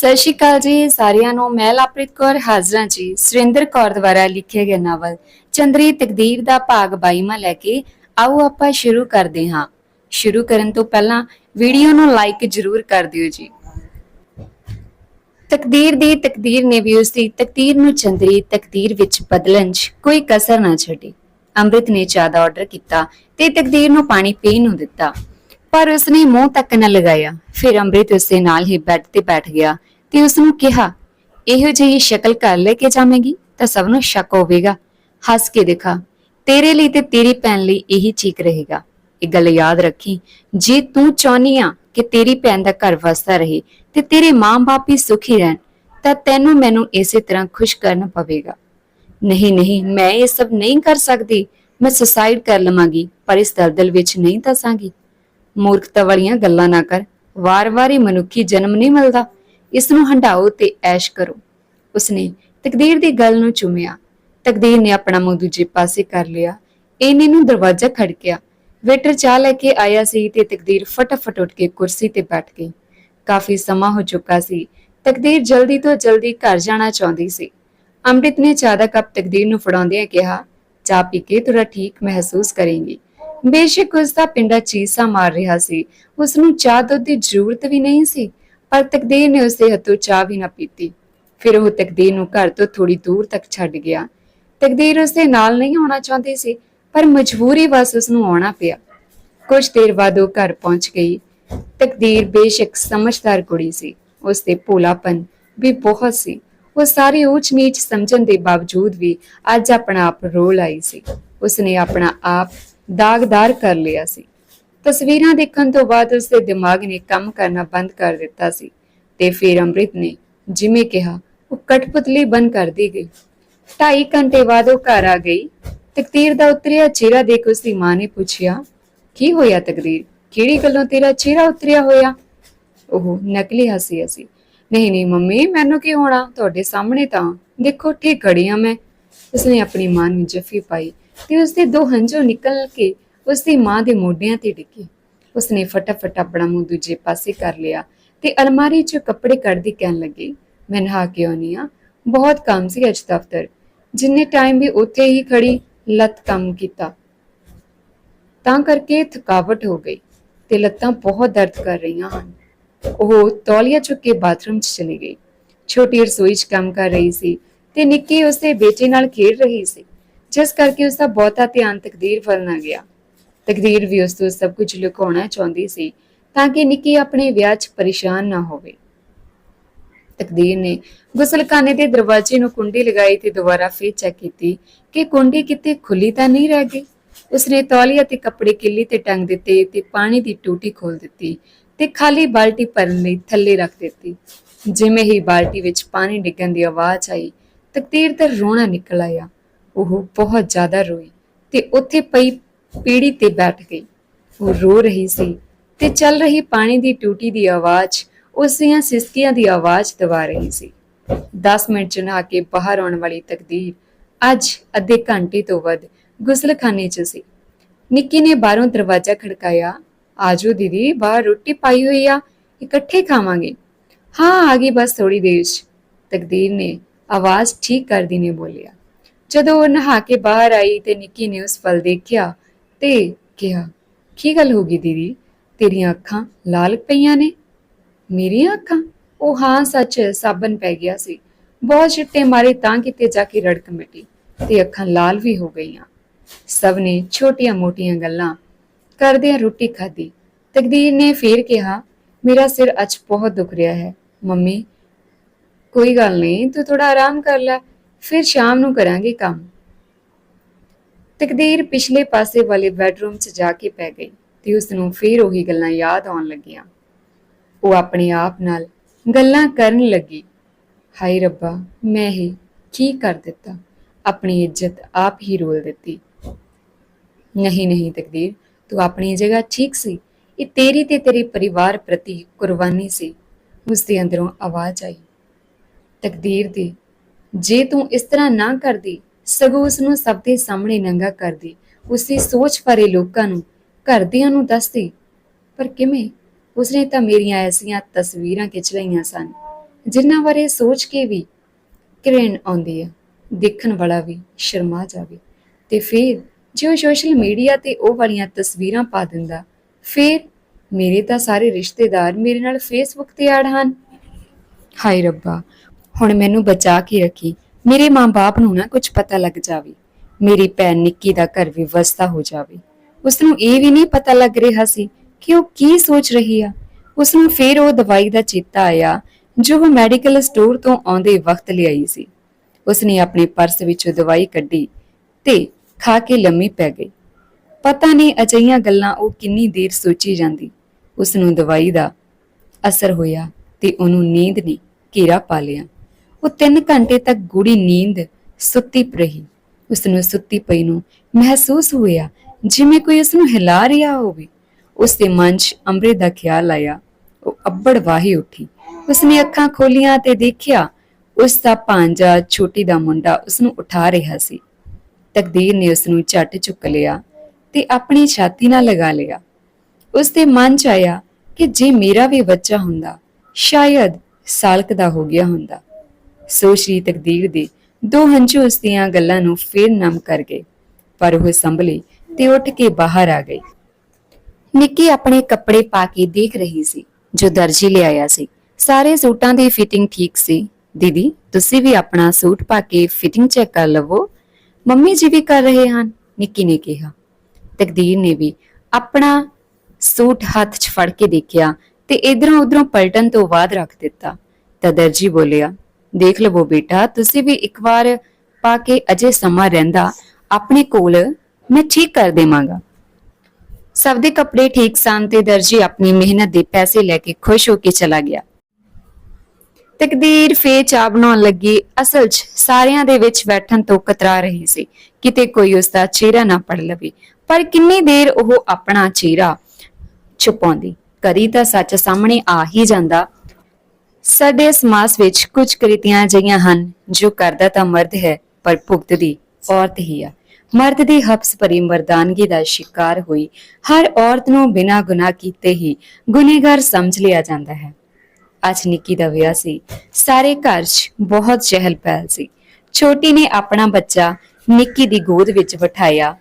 ਸਤਿ ਸ਼੍ਰੀ ਅਕਾਲ ਜੀ, ਸਾਰਿਆਂ ਨੂੰ ਮੈਂ ਲਾਪ੍ਰਿਤ ਕੌਰ ਹਾਜ਼ਰਾਂ ਜੀ, ਸੁਰਿੰਦਰ ਕੌਰ ਦੁਆਰਾ ਲਿਖਿਆ ਗਿਆ ਨਾਵਲ ਚੰਦਰੀ ਤਕਦੀਰ ਦਾ ਭਾਗ 22ਵਾਂ ਲੈ ਕੇ ਆਓ ਆਪਾਂ ਸ਼ੁਰੂ ਕਰਦੇ ਹਾਂ। ਸ਼ੁਰੂ ਕਰਨ ਤੋਂ ਪਹਿਲਾਂ ਵੀਡੀਓ ਨੂੰ ਲਾਈਕ ਜ਼ਰੂਰ ਕਰ ਦਿਓ ਜੀ। ਤਕਦੀਰ ਦੀ ਤਕਦੀਰ ਨੇ ਵੀ ਉਸ ਦੀ ਤਕਦੀਰ ਨੂੰ ਚੰਦਰੀ ਤਕਦੀਰ ਵਿੱਚ ਬਦਲਣ 'ਚ ਕੋਈ ਕਸਰ ਨਾ ਛੱਡੀ। ਅੰਮ੍ਰਿਤ ਨੇ ਚਾਹ ਦਾ ਆਰਡਰ ਕੀਤਾ ਤੇ ਤਕਦੀਰ ਨੂੰ ਪਾਣੀ ਪੀਣ ਨੂੰ ਦਿੱਤਾ। ਪਰ ਉਸਨੇ ਮੂੰਹ ਤੱਕ ਨਾ ਲਗਾਇਆ। ਫਿਰ ਅੰਮ੍ਰਿਤ ਉਸਦੇ ਨਾਲ ਹੀ ਬੈੱਡ ਤੇ ਬੈਠ ਗਿਆ ਤੇ ਉਸ ਨੂੰ ਕਿਹਾ, ਇਹੋ ਜਿਹੀ ਸ਼ਕਲ ਘਰ ਲੈ ਕੇ ਜਾਵੇਂਗੀ ਤਾਂ ਸਭ ਨੂੰ ਸ਼ੱਕ ਹੋਵੇਗਾ। ਹੱਸ ਕੇ ਦੇਖਾ, ਤੇਰੇ ਲਈ ਤੇ ਤੇਰੀ ਭੈਣ ਲਈ ਇਹੀ ਠੀਕ ਰਹੇਗਾ। ਇਹ ਗੱਲ ਯਾਦ ਰੱਖੀ, ਜੇ ਤੂੰ ਚਾਹਨੀ ਆ ਕਿ ਤੇਰੀ ਭੈਣ ਦਾ ਘਰ ਵਸਦਾ ਰਹੇ ਤੇ ਤੇਰੇ ਮਾਂ-ਬਾਪ ਵੀ ਸੁਖੀ ਰਹਿਣ, ਤਾਂ ਤੈਨੂੰ ਮੈਨੂੰ ਇਸੇ ਤਰ੍ਹਾਂ ਖੁਸ਼ ਕਰਨਾ ਪਵੇਗਾ। ਨਹੀਂ ਨਹੀਂ, ਮੈਂ ਇਹ ਸਭ ਨਹੀਂ ਕਰ ਸਕਦੀ। ਮੈਂ ਸੁਸਾਈਡ ਕਰ ਲਵਾਂਗੀ, ਪਰ ਇਸ ਦਲਦਲ ਵਿੱਚ ਨਹੀਂ ਦਸਾਂਗੀ। ਮੂਰਖਤਾ ਵਾਲੀਆਂ ਗੱਲਾਂ ਨਾ ਕਰ। ਵਾਰ-ਵਾਰ ਹੀ ਮਨੁੱਖੀ ਜਨਮ ਨਹੀਂ ਮਿਲਦਾ। ਇਸ ਨੂੰ ਹੰਡਾਓ ਤੇ ਐਸ਼ ਕਰੋ। ਉਸਨੇ ਤਕਦੀਰ ਦੀ ਗੱਲ ਨੂੰ ਚੁੰਮਿਆ। ਤਕਦੀਰ ਨੇ ਆਪਣਾ ਮੂੰਹ ਦੂਜੇ ਪਾਸੇ ਕਰ ਲਿਆ। ਇਹਨੇ ਨੂੰ ਦਰਵਾਜ਼ਾ ਖੜਕਿਆ। ਵੇਟਰ ਚਾਹ ਲੈ ਕੇ ਆਇਆ ਸੀ ਤੇ ਤਕਦੀਰ ਫਟਾਫਟ ਉੱਠ ਕੇ ਕੁਰਸੀ ਤੇ ਬੈਠ ਗਈ। ਕਾਫੀ ਸਮਾਂ ਹੋ ਚੁੱਕਾ ਸੀ। ਤਕਦੀਰ ਜਲਦੀ ਤੋਂ ਜਲਦੀ ਘਰ ਜਾਣਾ ਚਾਹੁੰਦੀ ਸੀ। ਅੰਮ੍ਰਿਤ ਨੇ ਚਾਹ ਦਾ ਕੱਪ ਤਕਦੀਰ ਨੂੰ ਫੜਾਉਂਦਿਆਂ ਕਿਹਾ, ਚਾਹ ਪੀ ਕੇ ਤੁਰਾ ਠੀਕ ਮਹਿਸੂਸ ਕਰੇਂਗੀ। ਬੇਸ਼ੱਕ ਉਸ ਦਾ ਪਿੰਡਾ ਚੀਸਾ ਮਾਰ ਰਿਹਾ ਸੀ। ਉਸ ਨੂੰ ਚਾਹ ਦੁੱਧ ਦੀ ਜ਼ਰੂਰਤ ਵੀ ਨਹੀਂ ਸੀ, ਪਰ ਤਕਦੀਰ ਨੇ ਉਸਦੇ ਹੱਥੋਂ ਚਾਹ ਵੀ ਨਾ ਪੀਤੀ। ਫਿਰ ਉਹ ਤਕਦੀਰ ਨੂੰ ਘਰ ਤੋਂ ਥੋੜੀ ਦੂਰ ਤੱਕ ਛੱਡ ਗਿਆ। ਤਕਦੀਰ ਉਸਦੇ ਨਾਲ ਨਹੀਂ ਆਉਣਾ ਚਾਹੁੰਦੀ ਸੀ, ਪਰ ਮਜਬੂਰੀ ਵਸ ਉਸ ਨੂੰ ਆਉਣਾ ਪਿਆ। ਕੁਝ ਦੇਰ ਬਾਅਦ ਉਹ ਘਰ ਪਹੁੰਚ ਗਈ। ਤਕਦੀਰ ਬੇਸ਼ੱਕ ਸਮਝਦਾਰ ਕੁੜੀ ਸੀ। ਉਸ ਦੇ ਭੋਲਾਪਨ ਵੀ ਬਹੁਤ ਸੀ। ਉਹ ਸਾਰੇ ਊਚ ਨੀਚ ਸਮਝਣ ਦੇ ਬਾਵਜੂਦ ਵੀ ਅੱਜ ਆਪਣਾ ਆਪ ਰੋਲ ਆਈ ਸੀ। ਉਸਨੇ ਆਪਣਾ ਆਪ ਦਾਗਦਾਰ ਕਰ ਲਿਆ ਸੀ। ਤਸਵੀਰਾਂ ਦੇਖਣ ਤੋਂ ਬਾਅਦ ਉਸਦੇ ਦਿਮਾਗ ਨੇ ਕੰਮ ਕਰਨਾ ਬੰਦ ਕਰ ਦਿੱਤਾ ਸੀ ਤੇ ਫਿਰ ਅੰਮ੍ਰਿਤ ਨੇ ਜਿਵੇਂ ਕਿਹਾ, ਉਹ ਕਠਪੁਤਲੀ ਬੰਦ ਕਰਦੀ ਗਈ। ਢਾਈ ਘੰਟੇ ਬਾਅਦ ਉਹ ਘਰ ਆ ਗਈ। ਤਕਦੀਰ ਦਾ ਉਤਰਿਆ ਚਿਹਰਾ ਦੇਖ ਉਸ ਦੀ ਮਾਂ ਨੇ ਪੁੱਛਿਆ, ਕੀ ਹੋਇਆ ਤਕਦੀਰ? ਕਿਹੜੀ ਗੱਲੋਂ ਤੇਰਾ ਚਿਹਰਾ ਉਤਰਿਆ ਹੋਇਆ? ਉਹ ਨਕਲੀ ਹੱਸੀ ਹੱਸੀ, ਨਹੀਂ ਨਹੀਂ, ਮੰਮੀ, ਮੈਨੂੰ ਕੀ ਹੋਣਾ ਤੁਹਾਡੇ ਸਾਹਮਣੇ ਤਾਂ ਦੇਖੋ, ਠੀਕ ਖੜੀ ਆ ਮੈਂ। ਉਸਨੇ ਆਪਣੀ ਮਾਂ ਨੂੰ ਜੱਫੀ ਪਾਈ ਤੇ ਉਸਦੇ ਦੋ ਹੰਝੂ ਨਿਕਲ ਕੇ ਉਸਦੀ ਮਾਂ ਦੇ ਮੋਢਿਆਂ ਤੇ ਡਿੱਗੇ। ਉਸਨੇ ਫਟਾਫਟ ਆਪਣਾ ਮੂੰਹ ਦੂਜੇ ਪਾਸੇ ਕਰ ਲਿਆ ਤੇ ਅਲਮਾਰੀ 'ਚੋਂ ਕੱਪੜੇ ਕੱਢਦੀ ਕਹਿਣ ਲੱਗੀ, ਮੈਂ ਨਹਾ ਕੇ ਆਉਣੀ ਆ ਬਹੁਤ ਕੰਮ ਸੀ ਅੱਜ ਦਫ਼ਤਰ। ਜਿੰਨੇ ਟਾਈਮ ਵੀ ਉੱਥੇ ਹੀ ਖੜੀ, ਲੱਤ ਕੰਮ ਕੀਤਾ। ਤਾਂ ਕਰਕੇ ਥਕਾਵਟ ਹੋ ਗਈ ਤੇ ਲੱਤਾਂ ਬਹੁਤ ਦਰਦ ਕਰ ਰਹੀਆਂ ਹਨ। ਉਹ ਤੌਲੀਆ ਚੁੱਕ ਕੇ ਬਾਥਰੂਮ 'ਚ ਚਲੀ ਗਈ। ਛੋਟੀ ਰਸੋਈ 'ਚ ਕੰਮ ਕਰ ਰਹੀ ਸੀ ਤੇ ਨਿੱਕੀ ਉਸਦੇ ਬੇਟੇ ਨਾਲ ਖੇਡ ਰਹੀ ਸੀ। ਜਿਸ ਕਰਕੇ ਉਸਦਾ ਬਹੁਤਾ ਧਿਆਨ ਤਕਦੀਰ ਵੱਲ ਨਾ ਗਿਆ। ਤਕਦੀਰ ਵੀ ਉਸ ਤੋਂ ਸਭ ਕੁਝ ਲੁਕਾਉਣਾ ਚਾਹੁੰਦੀ ਸੀ, ਤਾਂ ਕਿ ਨਿੱਕੀ ਆਪਣੇ ਵਿਆਹ 'ਚ ਪਰੇਸ਼ਾਨ ਨਾ ਹੋਵੇ। ਤਕਦੀਰ ਨੇ ਗੁਸਲਖਾਨੇ ਦੇ ਦਰਵਾਜ਼ੇ ਨੂੰ ਕੁੰਡੀ ਲਗਾਈ ਤੇ ਦੁਬਾਰਾ ਫੇਰ ਚੈੱਕ ਕੀਤੀ ਕਿ ਕੁੰਡੀ ਕਿਤੇ ਖੁੱਲੀ ਤਾਂ ਨਹੀਂ ਰਹਿ ਗਈ। ਉਸਨੇ ਤੌਲੀਆ ਤੇ ਕੱਪੜੇ ਕਿੱਲੀ ਤੇ ਟੰਗ ਦਿੱਤੇ ਤੇ ਪਾਣੀ ਦੀ ਟੂਟੀ ਖੋਲ ਦਿੱਤੀ ਤੇ ਖਾਲੀ ਬਾਲਟੀ ਭਰਨ ਲਈ ਥੱਲੇ ਰੱਖ ਦਿੱਤੀ। ਜਿਵੇਂ ਹੀ ਬਾਲਟੀ ਵਿੱਚ ਪਾਣੀ ਡਿੱਗਣ ਦੀ ਆਵਾਜ਼ ਆਈ, ਤਕਦੀਰ ਦਾ ਰੋਣਾ ਨਿਕਲ ਆਇਆ। ਉਹ ਬਹੁਤ ਜ਼ਿਆਦਾ ਰੋਈ ਤੇ ਉੱਥੇ ਪਈ ਪੀੜੀ ਤੇ ਬੈਠ ਗਈ। ਉਹ ਰੋ ਰਹੀ ਸੀ ਤੇ ਚੱਲ ਰਹੀ ਪਾਣੀ ਦੀ ਟੂਟੀ ਦੀ ਆਵਾਜ਼, ਉਸ ਦੀਆਂ ਸਿਸਕੀਆਂ ਦੀ ਆਵਾਜ਼ ਦਵਾ ਰਹੀ ਸੀ। 10 ਮਿੰਟ ਚ ਨਹਾ ਕੇ ਬਾਹਰ ਆਉਣ ਵਾਲੀ ਤਕਦੀਰ ਅੱਜ ਅੱਧੇ ਘੰਟੇ ਤੋਂ ਵੱਧ ਗੁਸਲਖਾਨੇ 'ਚ ਸੀ। ਨਿੱਕੀ ਨੇ ਬਾਹਰੋਂ ਦਰਵਾਜ਼ਾ ਖੜਕਾਇਆ, ਆਜੋ ਦੀਦੀ, ਬਾਹਰ ਰੋਟੀ ਪਾਈ ਹੋਈ ਆ, ਇਕੱਠੇ ਖਾਵਾਂਗੇ। ਹਾਂ, ਆ ਗਈ ਬਸ ਥੋੜੀ ਦੇਰ 'ਚ। ਤਕਦੀਰ ਨੇ ਆਵਾਜ਼ ਠੀਕ ਕਰਦੀ ਨੇ ਬੋਲਿਆ। ਜਦੋਂ ਉਹ ਨਹਾ ਕੇ ਬਾਹਰ ਆਈ ਤੇ ਨਿੱਕੀ ਨੇ ਉਸ ਫਲ ਦੇਖਿਆ ਤੇ ਕਿਹਾ, ਕੀ ਗੱਲ ਹੋ ਗਈ ਦੀਦੀ? ਤੇਰੀਆਂ ਅੱਖਾਂ ਲਾਲ ਪਈਆਂ ਨੇ? ਮੇਰੀਆਂ ਅੱਖਾਂ? ਉਹ ਹਾਂ, ਸੱਚ ਸਾਬਣ ਪੈ ਗਿਆ ਸੀ। ਬਹੁਤ ਛਿੱਟੇ ਮਾਰੇ ਤਾਂ ਕਿਤੇ ਜਾ ਕੇ ਰੜਕ ਮਿਟੀ ਤੇ ਅੱਖਾਂ ਲਾਲ ਵੀ ਹੋ ਗਈਆਂ। ਸਭ ਨੇ ਛੋਟੀਆਂ-ਮੋਟੀਆਂ ਗੱਲਾਂ ਕਰਦਿਆਂ ਰੋਟੀ ਖਾਧੀ। ਤਕਦੀਰ ਨੇ ਫੇਰ ਕਿਹਾ, ਮੇਰਾ ਸਿਰ ਅੱਜ ਬਹੁਤ ਦੁਖ ਰਿਹਾ ਹੈ। ਮੰਮੀ, ਕੋਈ ਗੱਲ ਨਹੀਂ, ਤੂੰ ਥੋੜਾ ਆਰਾਮ ਕਰ ਲੈ। ਫਿਰ ਸ਼ਾਮ ਨੂੰ ਕਰਾਂਗੇ ਕੰਮ। ਤਕਦੀਰ ਪਿਛਲੇ ਪਾਸੇ ਵਾਲੇ ਬੈੱਡਰੂਮ 'ਚ ਜਾ ਕੇ ਪੈ ਗਈ ਤੇ ਉਸ ਨੂੰ ਫੇਰ ਉਹੀ ਗੱਲਾਂ ਯਾਦ ਆਉਣ ਲੱਗੀਆਂ। ਉਹ ਆਪਣੇ ਆਪ ਨਾਲ ਗੱਲਾਂ ਕਰਨ ਲੱਗੀ। ਹਾਏ ਰੱਬਾ, ਮੈਂ ਹੀ ਕੀ ਕਰ ਦਿੱਤਾ? ਆਪਣੀ ਇੱਜ਼ਤ ਆਪ ਹੀ ਰੋਲ ਦਿੱਤੀ। ਨਹੀਂ ਨਹੀਂ ਤਕਦੀਰ, ਤੂੰ ਆਪਣੀ ਜਗ੍ਹਾ ਠੀਕ ਸੀ। ਇਹ ਤੇਰੀ ਤੇ ਤੇਰੇ ਪਰਿਵਾਰ ਪ੍ਰਤੀ ਕੁਰਬਾਨੀ ਸੀ। ਉਸ ਦੇ ਅੰਦਰੋਂ ਆਵਾਜ਼ ਆਈ। ਤਕਦੀਰ ਦੀ ਜੇ ਤੂੰ ਇਸ ਤਰ੍ਹਾਂ ਨਾ ਕਰਦੀ, ਸਗੋਂ ਉਸ ਨੂੰ ਸਭ ਦੇ ਸਾਹਮਣੇ ਨੰਗਾ ਕਰਦੀ। ਉਸ ਦੀ ਸੋਚ ਭਰੇ ਲੋਕਾਂ ਨੂੰ ਘਰਦਿਆਂ ਨੂੰ ਦੱਸਦੀ, ਪਰ ਕਿਵੇਂ? ਉਸਨੇ ਤਾਂ ਮੇਰੀਆਂ ਐਸੀਆਂ ਤਸਵੀਰਾਂ ਖਿੱਚ ਲਈਆਂ ਸਨ, ਜਿਨ੍ਹਾਂ ਬਾਰੇ ਸੋਚ ਕੇ ਵੀ ਘਿਰਣ ਆਉਂਦੀ ਹੈ ਦੇਖਣ ਵਾਲਾ ਵੀ ਸ਼ਰਮਾ ਜਾਵੇ। ਤੇ ਫਿਰ ਜੇ ਉਹ ਸੋਸ਼ਲ ਮੀਡੀਆ ਤੇ ਉਹ ਵਾਲੀਆਂ ਤਸਵੀਰਾਂ ਪਾ ਦਿੰਦਾ, ਫਿਰ ਮੇਰੇ ਤਾਂ ਸਾਰੇ ਰਿਸ਼ਤੇਦਾਰ ਮੇਰੇ ਨਾਲ ਫੇਸਬੁੱਕ ਤੇ ਆੜ ਹਨ। ਹਾਏ ਰੱਬਾ ਹੁਣ ਮੈਨੂੰ ਬਚਾ ਕੇ ਰੱਖੀ। ਮੇਰੇ ਮਾਂ-ਬਾਪ ਨੂੰ ਨਾ ਕੁਝ ਪਤਾ ਲੱਗ ਜਾਵੇ। ਮੇਰੀ ਭੈਣ ਨਿੱਕੀ ਦਾ ਘਰ ਵੀ ਵਿਵਸਥਾ ਹੋ ਜਾਵੇ। ਉਸ ਨੂੰ ਇਹ ਵੀ ਨਹੀਂ ਪਤਾ ਲੱਗ ਰਿਹਾ ਸੀ ਕਿ ਉਹ ਕੀ ਸੋਚ ਰਹੀ ਆ। ਉਸ ਨੂੰ ਫਿਰ ਉਹ ਦਵਾਈ ਦਾ ਚੇਤਾ ਆਇਆ, ਜੋ ਉਹ ਮੈਡੀਕਲ ਸਟੋਰ ਤੋਂ ਆਉਂਦੇ ਵਕਤ ਲਿਆਈ ਸੀ। ਉਸ ਨੇ ਆਪਣੇ ਪਰਸ ਵਿੱਚੋਂ ਦਵਾਈ ਕੱਢੀ ਤੇ ਖਾ ਕੇ ਲੰਮੀ ਪੈ ਗਈ। ਪਤਾ ਨਹੀਂ ਅਜਈਆਂ ਗੱਲਾਂ ਉਹ ਕਿੰਨੀ ਦੇਰ ਸੋਚੀ ਜਾਂਦੀ। ਉਸ ਨੂੰ ਦਵਾਈ ਦਾ ਅਸਰ ਹੋਇਆ ਤੇ ਉਹਨੂੰ ਨੀਂਦ ਨੇ ਘੇਰਾ ਪਾ ਲਿਆ। ਉਹ 3 ਘੰਟੇ ਤੱਕ ਗੂੜੀ ਨੀਂਦ ਸੁੱਤੀ ਰਹੀ। ਉਸ ਨੂੰ ਸੁੱਤੀ ਪਈ ਨੂੰ ਮਹਿਸੂਸ ਹੋਇਆ ਜਿਵੇਂ ਕੋਈ ਉਸ ਨੂੰ ਹਿਲਾ ਰਿਹਾ ਹੋਵੇ। ਉਸ ਦੇ ਮਨ 'ਚ ਅੰਮ੍ਰਿਤ ਦਾ ਖਿਆਲ ਆਇਆ। ਉਹ ਅੱਬੜ ਵਾਹੀ ਉੱਠੀ। ਉਸ ਨੇ ਅੱਖਾਂ ਖੋਲੀਆਂ ਤੇ ਦੇਖਿਆ ਉਸ ਦਾ ਭਾਂਜਾ ਛੋਟੀ ਦਾ ਮੁੰਡਾ ਉਸ ਨੂੰ ਉਠਾ ਰਿਹਾ ਸੀ। ਤਕਦੀਰ ਨੇ ਉਸ ਨੂੰ ਝੱਟ ਚੁੱਕ ਲਿਆ ਤੇ ਆਪਣੀ ਛਾਤੀ ਨਾਲ ਲਗਾ ਲਿਆ। ਉਸ ਦੇ ਮਨ ਚ ਆਇਆ ਕਿ ਜੇ ਮੇਰਾ ਵੀ ਬੱਚਾ ਹੁੰਦਾ, ਸ਼ਾਇਦ ਸਾਲਕ ਦਾ ਹੋ ਗਿਆ ਹੁੰਦਾ। ਸੋਚ ਰਹੀ ਤਕਦੀਰ ਦੇ ਦੋ ਹੰਝੂ ਉਸ ਦੀਆਂ ਗੱਲਾਂ ਨੂੰ ਫੇਰ ਨਮ ਕਰ ਗਏ। ਪਰ ਉਹ ਸੰਭਲੀ ਤੇ ਉੱਠ ਕੇ ਬਾਹਰ ਆ ਗਈ ਨਿੱਕੀ ਆਪਣੇ ਕੱਪੜੇ ਪਾ ਕੇ ਦੇਖ ਰਹੀ ਸੀ, ਜੋ ਦਰਜੀ ਲਿਆਇਆ ਸੀ। ਸਾਰੇ ਸੂਟਾਂ ਦੀ ਫਿਟਿੰਗ ਠੀਕ ਸੀ। ਦੀਦੀ, ਤੁਸੀਂ ਵੀ ਆਪਣਾ ਸੂਟ ਪਾ ਕੇ ਫਿਟਿੰਗ ਚੈੱਕ ਕਰ ਲਵੋ। ਮੰਮੀ ਜੀ ਵੀ ਕਰ ਰਹੇ ਹਨ, ਨਿੱਕੀ ਨੇ ਕਿਹਾ। ਤਕਦੀਰ ਨੇ ਵੀ ਆਪਣਾ ਸੂਟ ਹੱਥ 'ਚ ਫੜ ਕੇ ਦੇਖਿਆ ਤੇ ਇਧਰੋਂ ਉਧਰੋਂ ਪਲਟਣ ਤੋਂ ਬਾਅਦ ਰੱਖ ਦਿੱਤਾ। ਤਾਂ ਦਰਜੀ ਬੋਲਿਆ ਦੇਖ ਲਵੋ ਬੇਟਾ, ਤੁਸੀਂ ਵੀ ਇੱਕ ਵਾਰ ਪਾ ਕੇ ਅਜੇ ਸਮਾਂ ਰਹਿੰਦਾ, ਆਪਣੇ ਕੋਲ ਮੈਂ ਠੀਕ ਕਰ ਦੇਵਾਂਗਾ। ਸਭ ਦੇ ਕੱਪੜੇ ਠੀਕ ਸਨ ਤੇ ਦਰਜੀ ਆਪਣੀ ਮਿਹਨਤ ਦੇ ਪੈਸੇ ਲੈ ਕੇ ਖੁਸ਼ ਹੋ ਕੇ ਚਲਾ ਗਿਆ। ਤਕਦੀਰ ਫੇ ਚਾਹ ਬਣਾਉਣ ਲੱਗੀ, ਅਸਲ 'ਚ ਸਾਰਿਆਂ ਦੇ ਵਿੱਚ ਬੈਠਣ ਤੋਂ ਕਤਰਾ ਰਹੀ ਸੀ, ਕਿਤੇ ਕੋਈ ਉਸ ਦਾ ਚਿਹਰਾ ਨਾ ਪੜ ਲਵੇ, ਪਰ ਕਿੰਨੀ ਦੇਰ ਉਹ ਆਪਣਾ ਚਿਹਰਾ ਛੁਪਾਉਂਦੀ, ਕਦੀ ਤਾਂ ਸੱਚ ਸਾਹਮਣੇ ਆ ਹੀ ਜਾਂਦਾ ਸਾਡੇ ਸਮਾਜ ਵਿੱਚ ਕੁਝ ਕ੍ਰਿਤੀਆਂ ਅਜਿਹੀਆਂ ਹਨ ਜੋ ਕਰਦਾ ਤਾਂ ਮਰਦ ਹੈ, ਪਰ ਭੁਗਤਦੀ ਔਰਤ ਹੀ ਆ। ਮਰਦ ਦੀ ਹਬਸ ਭਰੀ ਮਰਦਾਨਗੀ ਦਾ ਸ਼ਿਕਾਰ ਹੋਈ, ਹਰ ਔਰਤ ਨੂੰ ਬਿਨਾਂ ਗੁਨਾਹ ਕੀਤੇ ਹੀ ਗੁਨੇਗਾਰ ਸਮਝ ਲਿਆ ਜਾਂਦਾ ਹੈ। ਅੱਜ ਨਿੱਕੀ ਦਾ ਵਿਆਹ ਸੀ, ਸਾਰੇ ਘਰ 'ਚ ਬਹੁਤ ਚਹਿਲ ਪਹਿਲ ਸੀ। ਛੋਟੀ ਨੇ ਆਪਣਾ ਬੱਚਾ ਨਿੱਕੀ ਦੀ ਗੋਦ ਵਿੱਚ ਬਿਠਾਇਆ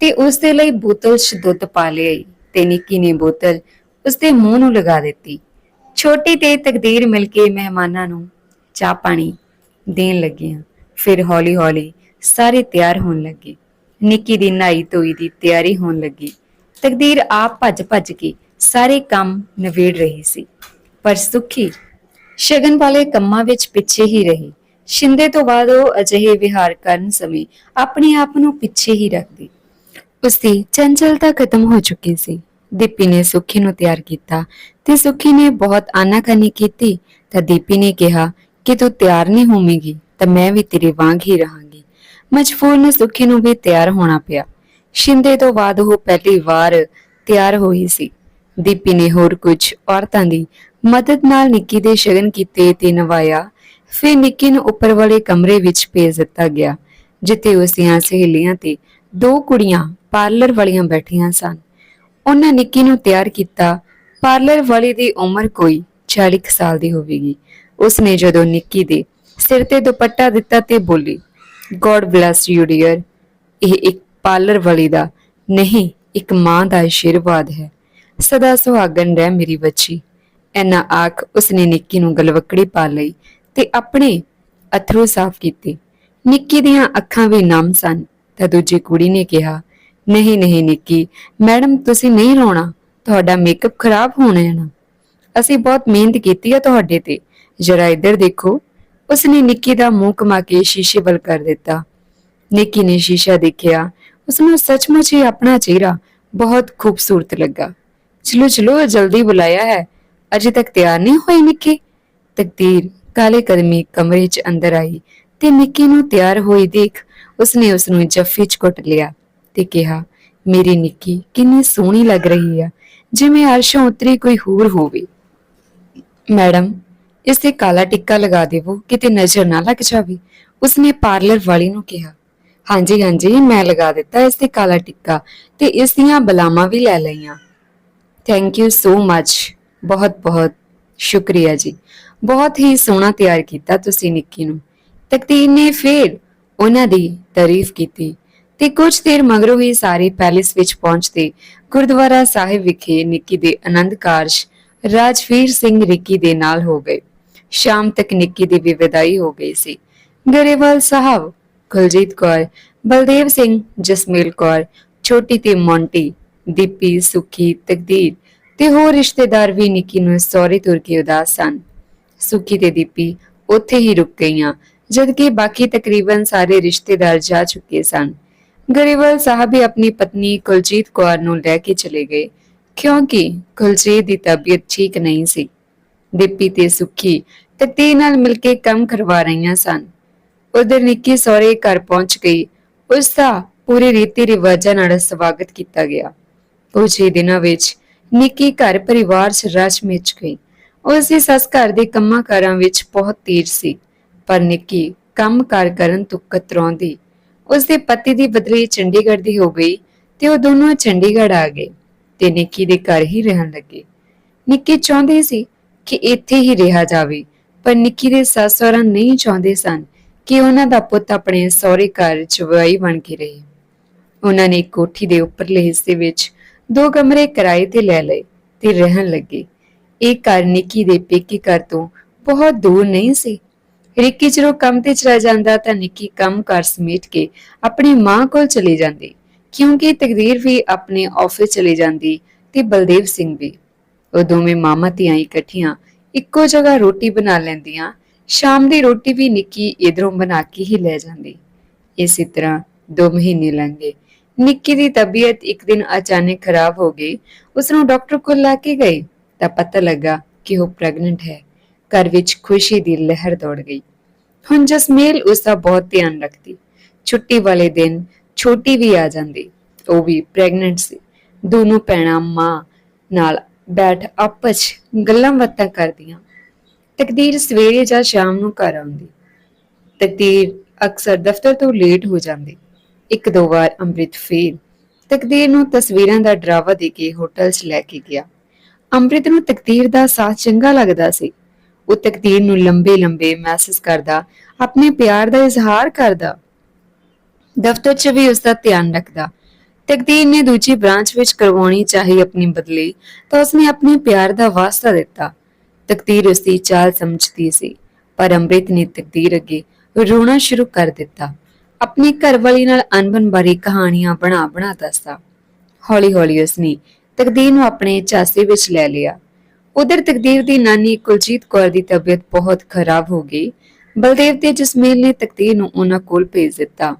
ਤੇ ਉਸ ਦੇ ਲਈ ਬੋਤਲ 'ਚ ਦੁੱਧ ਪਾ ਲਿਆਈ ਤੇ ਨਿੱਕੀ ਨੇ ਬੋਤਲ ਉਸ ਦੇ ਮੂੰਹ ਨੂੰ ਲਗਾ ਦਿੱਤੀ। ਛੋਟੀ ਤੇ ਤਕਦੀਰ ਮਿਲ ਕੇ ਮਹਿਮਾਨਾਂ ਨੂੰ ਚਾਹ ਪਾਣੀ ਦੇਣ ਲੱਗੀਆਂ ਫਿਰ ਹੌਲੀ-ਹੌਲੀ ਸਾਰੇ ਤਿਆਰ ਹੋਣ ਲੱਗੇ। ਨਿੱਕੀ ਦੀ ਨਾਈ ਤੋਈ ਦੀ ਤਿਆਰੀ ਹੋਣ ਲੱਗੀ। ਤਕਦੀਰ ਆਪ ਭੱਜ-ਭੱਜ ਕੇ ਸਾਰੇ ਕੰਮ ਨਿਬੇੜ ਰਹੀ ਸੀ। ਪਰ ਸੁਖੀ ਸ਼ਗਨ ਵਾਲੇ ਕੰਮਾਂ ਵਿੱਚ ਪਿੱਛੇ ਹੀ ਰਹੀ। ਸ਼ਿੰਦੇ ਤੋਂ ਬਾਅਦ ਉਹ ਅਜਿਹੇ ਵਿਹਾਰ ਕਰਨ ਸਮੇਂ ਆਪਣੇ ਆਪ ਨੂੰ ਪਿੱਛੇ ਹੀ ਰੱਖਦੀ। ਉਸਦੀ ਚੰਚਲਤਾ ਖਤਮ ਹੋ ਚੁੱਕੀ ਸੀ। ਦੀਪੀ ਨੇ ਸੁਖੀ ਨੂੰ ਤਿਆਰ ਕੀਤਾ ਤੇ ਸੁਖੀ ਨੇ ਬਹੁਤ ਆਨਾਕਾਨੀ ਕੀਤੀ ਤਾਂ ਦੀਪੀ ਨੇ ਕਿਹਾ, ਕਿ ਤੂੰ ਤਿਆਰ ਨਹੀਂ ਹੋਵੇਂਗੀ ਤਾਂ ਮੈਂ ਵੀ ਤੇਰੇ ਵਾਂਗ ਹੀ ਰਹਾਂਗੀ। ਮਜਬੂਰਨ ਸੁਖੀ ਨੂੰ ਵੀ ਤਿਆਰ ਹੋਣਾ ਪਿਆ। ਸ਼ਿੰਦੇ ਤੋਂ ਬਾਅਦ ਉਹ ਪਹਿਲੀ ਵਾਰ ਤਿਆਰ ਹੋਈ ਸੀ। ਦੀਪੀ ਨੇ ਹੋਰ ਕੁਝ ਔਰਤਾਂ ਦੀ ਮਦਦ ਨਾਲ ਨਿੱਕੀ ਦੇ ਸ਼ਗਨ ਕੀਤੇ ਤੇ ਨਵਾਇਆ। ਫਿਰ ਨਿੱਕੀ ਨੂੰ ਉੱਪਰ ਵਾਲੇ ਕਮਰੇ ਵਿੱਚ ਭੇਜ ਦਿੱਤਾ ਗਿਆ, ਜਿੱਥੇ ਉਸ ਦੀਆਂ ਸਹੇਲੀਆਂ ਤੇ ਦੋ ਕੁੜੀਆਂ ਪਾਰਲਰ ਵਾਲੀਆਂ ਬੈਠੀਆਂ ਸਨ। ਉਹਨਾਂ ਨਿੱਕੀ ਨੂੰ ਤਿਆਰ ਕੀਤਾ। ਪਾਰਲਰ ਵਾਲੀ ਦੀ ਉਮਰ ਕੋਈ 40 ਕੁ ਸਾਲ ਦੀ ਹੋਵੇਗੀ। ਉਸਨੇ ਜਦੋਂ ਨਿੱਕੀ ਦੇ ਸਿਰ ਤੇ ਦੁਪੱਟਾ ਦਿੱਤਾ ਤੇ ਬੋਲੀ ਗੋਡ ਬlesਸ ਯੂ ਡੀਅਰ ਇਹ ਇੱਕ ਪਾਰਲਰ ਵਾਲੀ ਦਾ ਨਹੀਂ, ਇੱਕ ਮਾਂ ਦਾ ਆਸ਼ੀਰਵਾਦ ਹੈ। ਸਦਾ ਸੁਹਾਗਣ ਰਹਿ ਮੇਰੀ ਬੱਚੀ। ਐਨਾ ਆਖ ਉਸਨੇ ਨਿੱਕੀ ਨੂੰ ਗਲਵਕੜੀ ਪਾ ਲਈ ਤੇ ਆਪਣੇ ਅਥਰੂ ਸਾਫ਼ ਕੀਤੇ। ਨਿੱਕੀ ਦੀਆਂ ਅੱਖਾਂ ਵੀ ਨਮ ਸਨ ਤਾਂ ਦੂਜੀ ਕੁੜੀ ਨੇ ਕਿਹਾ ਨਹੀਂ ਨਹੀਂ ਨਿੱਕੀ, ਮੈਡਮ, ਤੁਸੀਂ ਨਹੀਂ ਰੋਣਾ। ਤੁਹਾਡਾ ਮੇਕਅਪ ਖਰਾਬ ਹੋਣਾ ਹੈ ਨਾ। ਅਸੀਂ ਬਹੁਤ ਮਿਹਨਤ ਕੀਤੀ ਹੈ ਤੁਹਾਡੇ ਤੇ। ਜਰਾ ਇੱਧਰ ਦੇਖੋ। ਉਸਨੇ ਨਿੱਕੀ ਦਾ ਮੂੰਹ ਕਮਾ ਕੇ ਸ਼ੀਸ਼ੇ ਵੱਲ ਕਰ ਦਿੱਤਾ। ਨਿੱਕੀ ਨੇ ਸ਼ੀਸ਼ਾ ਦੇਖਿਆ। ਉਸਨੂੰ ਸੱਚਮੁੱਚ ਹੀ ਆਪਣਾ ਚਿਹਰਾ ਬਹੁਤ ਖੂਬਸੂਰਤ ਲੱਗਾ। ਚਲੋ ਚਲੋ, ਜਲਦੀ ਬੁਲਾਇਆ ਹੈ। ਅਜੇ ਤੱਕ ਤਿਆਰ ਨਹੀਂ ਹੋਈ ਨਿੱਕੀ। ਤਕਦੀਰ, ਕਾਲੇ ਕਦਮੀ ਕਮਰੇ 'ਚ ਅੰਦਰ ਆਈ ਤੇ ਨਿੱਕੀ ਨੂੰ ਤਿਆਰ ਹੋਈ ਦੇਖ ਉਸਨੇ ਉਸ ਨੂੰ ਜੱਫੀ 'ਚ ਘੁੱਟ ਲਿਆ। ਤੇ ਕਿਹਾ, ਮੇਰੀ ਨਿੱਕੀ, ਕਿੰਨੀ ਸੋਹਣੀ ਲੱਗ ਰਹੀ ਆ। ਜਿਵੇਂ ਅਰਸ਼ੋਂ ਉਤਰੀ ਕੋਈ ਹੂਰ ਹੋਵੇ। ਮੈਡਮ, ਇਸ ਤੇ ਕਾਲਾ ਟਿੱਕਾ ਲਗਾ ਦੇਵੋ, ਕਿਤੇ ਨਜ਼ਰ ਨਾ ਲੱਗ ਜਾਵੇ। ਉਸਨੇ ਪਾਰਲਰ ਵਾਲੀ ਨੂੰ ਕਿਹਾ, ਹਾਂਜੀ ਹਾਂਜੀ, ਮੈਂ ਲਗਾ ਦਿੱਤਾ ਇਸ ਤੇ ਕਾਲਾ ਟਿੱਕਾ ਤੇ ਇਸ ਦੀਆਂ ਬਲਾਵਾਂ ਵੀ ਲੈ ਲਈਆਂ। ਥੈਂਕ ਯੂ ਸੋ ਮੱਚ ਬਹੁਤ ਬਹੁਤ ਸ਼ੁਕਰੀਆ ਜੀ। ਬਹੁਤ ਹੀ ਸੋਹਣਾ ਤਿਆਰ ਕੀਤਾ ਤੁਸੀਂ ਨਿੱਕੀ ਨੂੰ। ਤਕਦੀਰ ਨੇ ਫੇਰ ਉਹਨਾਂ ਦੀ ਤਾਰੀਫ ਕੀਤੀ। ਤੇ ਕੁਝ ਦੇਰ ਮਗਰੋਂ ਹੀ ਸਾਰੇ ਪੈਲੇਸ ਵਿੱਚ ਪਹੁੰਚਦੇ ਗੁਰਦੁਆਰਾ ਸਾਹਿਬ ਵਿਖੇ ਨਿੱਕੀ ਦੇ ਆਨੰਦ ਕਾਰਜ ਰਾਜਵੀਰ ਸਿੰਘ ਰਿੱਕੀ ਦੇ ਨਾਲ ਹੋ ਗਏ। ਸ਼ਾਮ ਤੱਕ ਨਿੱਕੀ ਦੀ ਵੀ ਵਿਦਾਈ ਹੋ ਗਈ ਸੀ। ਗਰੇਵਾਲ ਸਾਹਿਬ, ਕੁਲਜੀਤ ਕੌਰ, ਬਲਦੇਵ ਸਿੰਘ, ਜਸਮੇਲ ਕੌਰ, ਛੋਟੀ ਤੇ ਮੌਂਟੀ, ਦੀਪੀ, ਸੁਖੀ, ਤਕਦੀਰ ਤੇ ਹੋਰ ਰਿਸ਼ਤੇਦਾਰ ਵੀ ਨਿੱਕੀ ਨੂੰ ਸੌਰੀ ਤੁਰ ਕੇ ਉਦਾਸ ਸਨ। ਸੁਖੀ ਤੇ ਦੀਪੀ ਉੱਥੇ ਹੀ ਰੁਕ ਗਈਆਂ, ਜਦਕਿ ਬਾਕੀ ਤਕਰੀਬਨ ਸਾਰੇ ਰਿਸ਼ਤੇਦਾਰ ਜਾ ਚੁੱਕੇ ਸਨ। ਗਰੇਵਾਲ ਸਾਹਿਬ ਵੀ ਆਪਣੀ ਪਤਨੀ ਕੁਲਜੀਤ ਕੌਰ ਨੂੰ ਲੈ ਕੇ ਚਲੇ ਗਏ, ਕਿਉਂਕਿ ਕੁਲਜੀਤ ਦੀ ਤਬੀਅਤ ਠੀਕ ਨਹੀਂ ਸੀ। ਦੀਪੀ ਤੇ ਸੁਖੀ ਤਕਦੀਰ ਨਾਲ ਮਿਲ ਕੇ ਕੰਮ ਕਰਵਾ ਰਹੀਆਂ ਸਨ। ਉਧਰ ਨਿੱਕੀ ਸਹੁਰੇ ਘਰ ਪਹੁੰਚ ਗਈ। ਉਸ ਦਾ ਪੂਰੇ ਰੀਤੀ ਰਿਵਾਜਾਂ ਨਾਲ ਸਵਾਗਤ ਕੀਤਾ ਗਿਆ। ਕੁਝ ਹੀ ਦਿਨਾਂ ਵਿੱਚ ਨਿੱਕੀ ਘਰ ਪਰਿਵਾਰ 'ਚ ਰਚ ਮਿਚ ਗਈ। ਉਸ ਦੀ ਸੱਸ ਘਰ ਦੇ ਕੰਮਾਂ ਕਾਰਾਂ ਵਿੱਚ ਬਹੁਤ ਤੇਜ਼ ਸੀ, ਪਰ ਨਿੱਕੀ ਕੰਮ ਕਾਰ ਕਰਨ ਤੋਂ ਕਤਰਾਉਂਦੀ ਉਸ ਦੇ ਪਤੀ ਦੀ ਬਦਲੀ ਚੰਡੀਗੜ੍ਹ ਦੀ ਹੋ ਗਈ ਤੇ ਉਹ ਦੋਨੋਂ ਚੰਡੀਗੜ੍ਹ ਆ ਗਏ ਤੇ ਨਿੱਕੀ ਦੇ ਘਰ ਹੀ ਰਹਿਣ ਲੱਗੇ। ਨਿੱਕੀ ਚਾਹੁੰਦੀ ਸੀ ਕਿ ਇੱਥੇ ਹੀ ਰਿਹਾ ਜਾਵੇ, ਪਰ ਨਿੱਕੀ ਦੇ ਸੱਸ ਸਹੁਰਾ ਨਹੀਂ ਚਾਹੁੰਦੇ ਸਨ ਕਿ ਉਹਨਾਂ ਦਾ ਪੁੱਤ ਆਪਣੇ ਸਹੁਰੇ ਘਰ ਜਵਾਈ ਬਣ ਕੇ ਰਹੇ। ਉਹਨਾਂ ਨੇ ਕੋਠੀ ਦੇ ਉੱਪਰਲੇ ਹਿੱਸੇ ਵਿੱਚ ਦੋ ਕਮਰੇ ਕਿਰਾਏ ਤੇ ਲੈ ਲਏ ਤੇ ਰਹਿਣ ਲੱਗੇ। ਇਹ ਘਰ ਨਿੱਕੀ ਦੇ ਪੇਕੇ ਘਰ ਤੋਂ ਬਹੁਤ ਦੂਰ ਨਹੀਂ ਸੀ ਰਿੱਕੀ ਜਦੋਂ ਕੰਮ ਤੇ ਚਲਾ ਜਾਂਦਾ ਤਾਂ ਨਿੱਕੀ ਕੰਮ ਕਰ ਸਮੇਟ ਕੇ ਆਪਣੀ ਮਾਂ ਕੋਲ ਚਲੀ ਜਾਂਦੀ। ਕਿਉਂਕਿ ਤਕਦੀਰ ਵੀ ਆਪਣੇ ਆਫਿਸ ਚਲੀ ਜਾਂਦੀ ਤੇ ਬਲਦੇਵ ਸਿੰਘ ਵੀ। ਉਹ ਦੋਵੇਂ ਮਾਮਾ ਧੀਆਂ ਇਕੱਠੀਆਂ ਇੱਕੋ ਜਗ੍ਹਾ ਰੋਟੀ ਬਣਾ ਲੈਂਦੀਆਂ। ਸ਼ਾਮ ਦੀ ਰੋਟੀ ਵੀ ਨਿੱਕੀ ਇਧਰੋਂ ਬਣਾ ਕੇ ਹੀ ਲੈ ਜਾਂਦੀ। ਇਸੇ ਤਰ੍ਹਾਂ ਦੋ ਮਹੀਨੇ ਲੰਘ ਗਏ। ਨਿੱਕੀ ਦੀ ਤਬੀਅਤ ਇੱਕ ਦਿਨ ਅਚਾਨਕ ਖਰਾਬ ਹੋ ਗਈ। ਉਸ ਨੂੰ ਡਾਕਟਰ ਕੋਲ ਲਾ ਕੇ ਗਏ ਤਾਂ ਪਤਾ ਲੱਗਾ ਕਿ ਉਹ ਪ੍ਰੈਗਨੈਂਟ ਹੈ। ਘਰ ਵਿੱਚ ਖੁਸ਼ੀ ਦੀ ਲਹਿਰ ਦੌੜ ਗਈ। ਹੁਣ ਜਸਮੇਲ ਉਸ ਦਾ ਬਹੁਤ ਧਿਆਨ ਰੱਖਦੀ। ਛੁੱਟੀ ਵਾਲੇ ਦਿਨ ਛੋਟੀ ਵੀ ਆ ਜਾਂਦੀ। ਉਹ ਵੀ ਪ੍ਰੈਗਨੈਂਟ ਸੀ। ਦੋਨੋਂ ਭੈਣਾਂ ਮਾਂ ਨਾਲ ਬੈਠ ਆਪਸ ਗੱਲਾਂ ਬਾਤਾਂ ਕਰਦੀਆਂ। ਤਕਦੀਰ ਸਵੇਰੇ ਜਾਂ ਸ਼ਾਮ ਨੂੰ ਘਰ ਆਉਂਦੀ। ਤਕਦੀਰ ਅਕਸਰ ਦਫ਼ਤਰ ਤੋਂ ਲੇਟ ਹੋ ਜਾਂਦੀ। ਇੱਕ ਦੋ ਵਾਰ ਅੰਮ੍ਰਿਤ ਫੇਰ ਤਕਦੀਰ ਨੂੰ ਤਸਵੀਰਾਂ ਦਾ ਡਰਾਵਾ ਦੇ ਕੇ ਹੋਟਲ 'ਚ ਲੈ ਕੇ ਗਿਆ। ਅੰਮ੍ਰਿਤ ਨੂੰ ਤਕਦੀਰ ਦਾ ਸਾਥ ਚੰਗਾ ਲੱਗਦਾ ਸੀ। ਉਹ ਤਕਦੀਰ ਨੂੰ ਲੰਬੇ ਲੰਬੇ ਮੈਸੇਜ ਕਰਦਾ, ਆਪਣੇ ਪਿਆਰ ਦਾ ਇਜ਼ਹਾਰ ਕਰਦਾ। ਦਫ਼ਤਰ 'ਚ ਵੀ ਉਸ ਦਾ ਧਿਆਨ ਰੱਖਦਾ। ਤਕਦੀਰ ਨੇ ਦੂਜੀ ਬ੍ਰਾਂਚ ਵਿੱਚ ਕਰਵਾਉਣੀ ਚਾਹੀ ਆਪਣੀ ਬਦਲੀ, ਤਾਂ ਉਸਨੇ ਆਪਣੇ ਪਿਆਰ ਦਾ ਵਾਸਤਾ ਦਿੱਤਾ। ਤਕਦੀਰ ਉਸ ਦੀ ਚਾਲ ਸਮਝਦੀ ਸੀ, ਪਰ ਅੰਮ੍ਰਿਤ ਨੇ ਤਕਦੀਰ ਅੱਗੇ ਰੋਣਾ ਸ਼ੁਰੂ ਕਰ ਦਿੱਤਾ। ਆਪਣੀ ਘਰਵਾਲੀ ਨਾਲ ਅਨਬਨ ਬਾਰੇ ਕਹਾਣੀਆਂ ਬਣਾ ਬਣਾ ਦੱਸਦਾ। ਹੌਲੀ ਹੌਲੀ ਉਸਨੇ ਤਕਦੀਰ ਨੂੰ ਆਪਣੇ ਝਾਂਸੇ ਵਿੱਚ ਲੈ ਲਿਆ। ਉਧਰ ਤਕਦੀਰ ਦੀ ਨਾਨੀ ਕੁਲਜੀਤ ਕੌਰ ਦੀ ਤਬੀਅਤ ਬਹੁਤ ਖਰਾਬ ਹੋ ਗਈ। ਬਲਦੇਵ ਤੇ ਜਸਮੀਲ ਨੇ ਤਕਦੀਰ ਨੂੰ ਉਹਨਾਂ ਕੋਲ ਭੇਜ ਦਿੱਤਾ।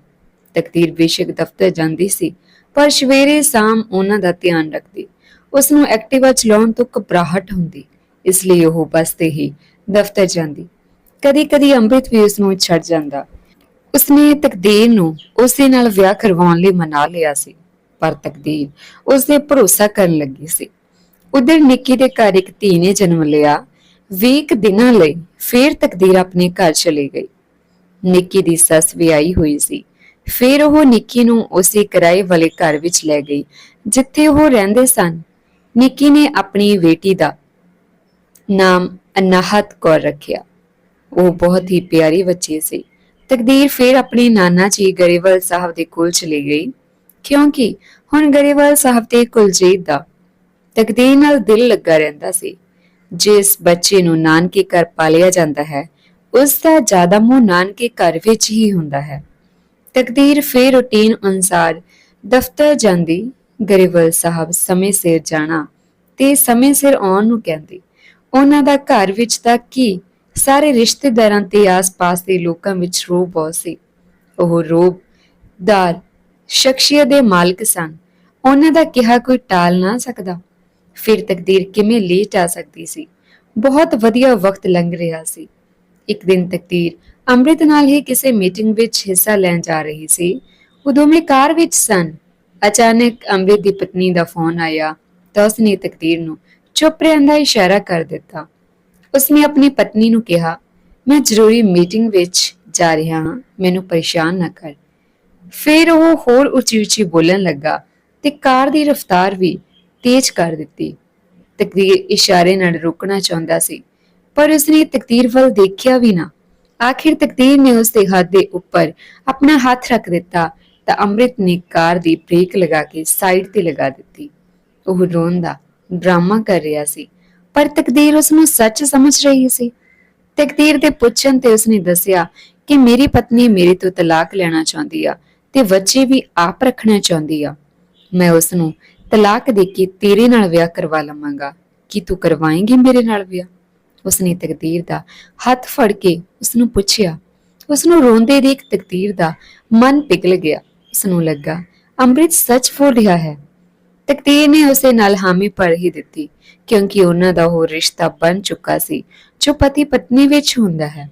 ਤਕਦੀਰ ਬੇਸ਼ੱਕ ਦਫ਼ਤਰ ਜਾਂਦੀ ਸੀ, ਪਰ ਸਵੇਰੇ ਸ਼ਾਮ ਉਹਨਾਂ ਦਾ ਧਿਆਨ ਰੱਖਦੀ। ਉਸ ਨੂੰ ਐਕਟਿਵਾ ਚਲਾਉਣ ਤੋਂ ਘਬਰਾਹਟ ਹੁੰਦੀ, ਇਸ ਲਈ ਉਹ ਬਸ ਤੇ ਹੀ ਦਫ਼ਤਰ ਜਾਂਦੀ। ਕਦੀ-ਕਦੀ ਅੰਮ੍ਰਿਤ ਵੀ ਉਸ ਨੂੰ ਛੱਡ ਜਾਂਦਾ। ਉਸਨੇ ਤਕਦੀਰ ਨੂੰ ਉਸੇ ਨਾਲ ਵਿਆਹ ਕਰਵਾਉਣ ਲਈ ਮਨਾ ਲਿਆ ਸੀ, ਪਰ ਤਕਦੀਰ ਉਸ ਦੇ ਭਰੋਸਾ ਕਰਨ ਲੱਗੀ ਸੀ। ਉਧਰ ਨਿੱਕੀ ਦੇ ਘਰ ਇੱਕ ਧੀ ਨੇ ਜਨਮ ਲਿਆ। 20 ਦਿਨਾਂ ਲਈ ਫੇਰ ਤਕਦੀਰ ਆਪਣੇ ਘਰ ਚਲੀ ਗਈ। ਨਿੱਕੀ ਦੀ ਸੱਸ ਵੀ ਆਈ ਹੋਈ ਸੀ। ਫਿਰ ਉਹ ਨਿੱਕੀ ਨੂੰ ਉਸੇ ਕਿਰਾਏ ਵਾਲੇ ਘਰ ਵਿੱਚ ਲੈ ਗਈ, ਜਿੱਥੇ ਉਹ ਰਹਿੰਦੇ ਸਨ। ਨਿੱਕੀ ਨੇ ਆਪਣੀ ਬੇਟੀ ਦਾ ਨਾਮ ਅਨਾਹਤ ਕੌਰ ਰੱਖਿਆ। ਉਹ ਬਹੁਤ ਹੀ ਪਿਆਰੀ ਬੱਚੀ ਸੀ। ਤਕਦੀਰ ਫਿਰ ਆਪਣੇ ਨਾਨਾ ਜੀ ਗਰੇਵਾਲ ਸਾਹਿਬ ਦੇ ਕੋਲ ਚਲੀ ਗਈ, ਕਿਉਂਕਿ ਹੁਣ ਗਰੇਵਾਲ ਸਾਹਿਬ ਤੇ ਕੁਲਜੀਤ ਦਾ ਤਕਦੀਰ ਨਾਲ ਦਿਲ ਲੱਗਾ ਰਹਿੰਦਾ ਸੀ। ਜਿਸ ਬੱਚੇ ਨੂੰ ਨਾਨਕੇ ਘਰ ਪਾਲਿਆ ਜਾਂਦਾ ਹੈ, ਉਸ ਦਾ ਜ਼ਿਆਦਾ ਮੋਹ ਨਾਨਕੇ ਘਰ ਵਿੱਚ ਹੀ ਹੁੰਦਾ ਹੈ। ਤਕਦੀਰ ਫੇਰ ਰੁਟੀਨ ਅਨੁਸਾਰ ਦਫ਼ਤਰ ਜਾਂਦੀ ਗਰੇਵਲ ਸਾਹਿਬ ਸਮੇਂ ਸਿਰ ਜਾਣਾ ਤੇ ਸਮੇਂ ਸਿਰ ਆਉਣ ਨੂੰ ਕਹਿੰਦੀ। ਉਹਨਾਂ ਦਾ ਘਰ ਵਿੱਚ ਤਾਂ ਕੀ, ਸਾਰੇ ਰਿਸ਼ਤੇਦਾਰਾਂ ਤੇ ਆਸ-ਪਾਸ ਦੇ ਲੋਕਾਂ ਵਿੱਚ ਰੋਬ ਬਹੁਤ ਸੀ। ਉਹ ਰੋਬਦਾਰ ਸ਼ਖਸੀਅਤ ਦੇ ਮਾਲਕ ਸਨ। ਉਹਨਾਂ ਦਾ ਕਿਹਾ ਕੋਈ ਟਾਲ ਨਾ ਸਕਦਾ। ਫਿਰ ਤਕਦੀਰ ਕਿਵੇਂ ਲੇਟ ਆ ਸਕਦੀ ਸੀ? ਬਹੁਤ ਵਧੀਆ ਵਕਤ ਲੰਘ ਰਿਹਾ ਸੀ। ਇੱਕ ਦਿਨ ਤਕਦੀਰ ਅੰਮ੍ਰਿਤ ਨਾਲ ਹੀ ਕਿਸੇ ਮੀਟਿੰਗ ਵਿੱਚ ਹਿੱਸਾ ਲੈਣ ਜਾ ਰਹੀ ਸੀ। ਉਹ ਦੋਵੇਂ ਕਾਰ ਵਿੱਚ ਸਨ। ਅਚਾਨਕ ਅੰਮ੍ਰਿਤ ਦੀ ਪਤਨੀ ਦਾ ਫੋਨ ਆਇਆ ਤਾਂ ਉਸਨੇ ਤਕਦੀਰ ਨੂੰ ਚੁੱਪ ਰਹਿਣ ਦਾ ਇਸ਼ਾਰਾ ਕਰ ਦਿੱਤਾ। ਉਸਨੇ ਆਪਣੀ ਪਤਨੀ ਨੂੰ ਕਿਹਾ, ਮੈਂ ਜ਼ਰੂਰੀ ਮੀਟਿੰਗ ਵਿੱਚ ਜਾ ਰਿਹਾ ਹਾਂ, ਮੈਨੂੰ ਪਰੇਸ਼ਾਨ ਨਾ ਕਰ। ਫਿਰ ਉਹ ਹੋਰ ਉੱਚੀ ਉੱਚੀ ਬੋਲਣ ਲੱਗਾ ਤੇ ਕਾਰ ਦੀ ਰਫ਼ਤਾਰ ਵੀ ਤੇਜ਼ ਕਰ ਦਿੱਤੀ। ਤਕਦੀਰ ਇਸ਼ਾਰੇ ਨਾਲ ਰੁਕਣਾ ਚਾਹੁੰਦਾ ਸੀ, ਪਰ ਉਸਨੇ ਤਕਦੀਰ ਵੱਲ ਦੇਖਿਆ ਵੀ ਨਾ। ਆਖਿਰ ਤਕਦੀਰ ਨੇ ਉਸ ਦੇ ਹੱਥ ਦੇ ਉੱਪਰ ਆਪਣਾ ਹੱਥ ਰੱਖ ਦਿੱਤਾ ਤਾਂ ਅੰਮ੍ਰਿਤ ਨੇ ਕਾਰ ਦੀ ਬ੍ਰੇਕ ਲਗਾ ਕੇ ਸਾਈਡ ਤੇ ਲਗਾ ਦਿੱਤੀ। ਉਹ ਰੋਣ ਡਰਾਮਾ ਕਰ ਰਿਹਾ ਸੀ, ਪਰ ਤਕਦੀਰ ਉਸ ਨੂੰ ਸੱਚ ਸਮਝ ਰਹੀ ਸੀ। ਤਕਦੀਰ ਦੇ ਪੁੱਛਣ ਤੇ ਉਸਨੇ ਦੱਸਿਆ ਕਿ ਮੇਰੀ ਪਤਨੀ ਮੇਰੇ ਤੋਂ ਤਲਾਕ ਲੈਣਾ ਚਾਹੁੰਦੀ ਆ ਤੇ ਬੱਚੇ ਵੀ ਆਪ ਰੱਖਣਾ ਚਾਹੁੰਦੀ ਆ। ਮੈਂ ਉਸ ਨੂੰ ਤਲਾਕ ਦੇ ਕੇ ਤੇਰੇ ਨਾਲ ਵਿਆਹ ਕਰਵਾ ਲਵਾਂਗਾ। ਕੀ ਤੂੰ ਕਰਵਾਏਂਗੀ ਮੇਰੇ ਨਾਲ ਵਿਆਹ? ਉਸਨੇ ਤਕਦੀਰ ਦਾ ਹੱਥ ਫੜ ਕੇ ਉਸ ਨੂੰ ਪੁੱਛਿਆ। ਉਸ ਨੂੰ ਰੋਂਦੇ ਦੇਖ ਤਕਦੀਰ ਦਾ ਮਨ ਪਿਘਲ ਗਿਆ। ਉਸ ਨੂੰ ਲੱਗਾ, ਅੰਮ੍ਰਿਤ ਸੱਚ ਬੋਲ ਰਿਹਾ ਹੈ। ਤਕਦੀਰ ਨੇ ਉਸੇ ਨਾਲ ਹਾਮੀ ਭਰ ਹੀ ਦਿੱਤੀ, ਕਿਉਂਕਿ ਉਹਨਾਂ ਦਾ ਉਹ ਰਿਸ਼ਤਾ ਬਣ ਚੁੱਕਾ ਸੀ, ਜੋ ਪਤੀ ਪਤਨੀ ਵਿੱਚ ਹੁੰਦਾ ਹੈ।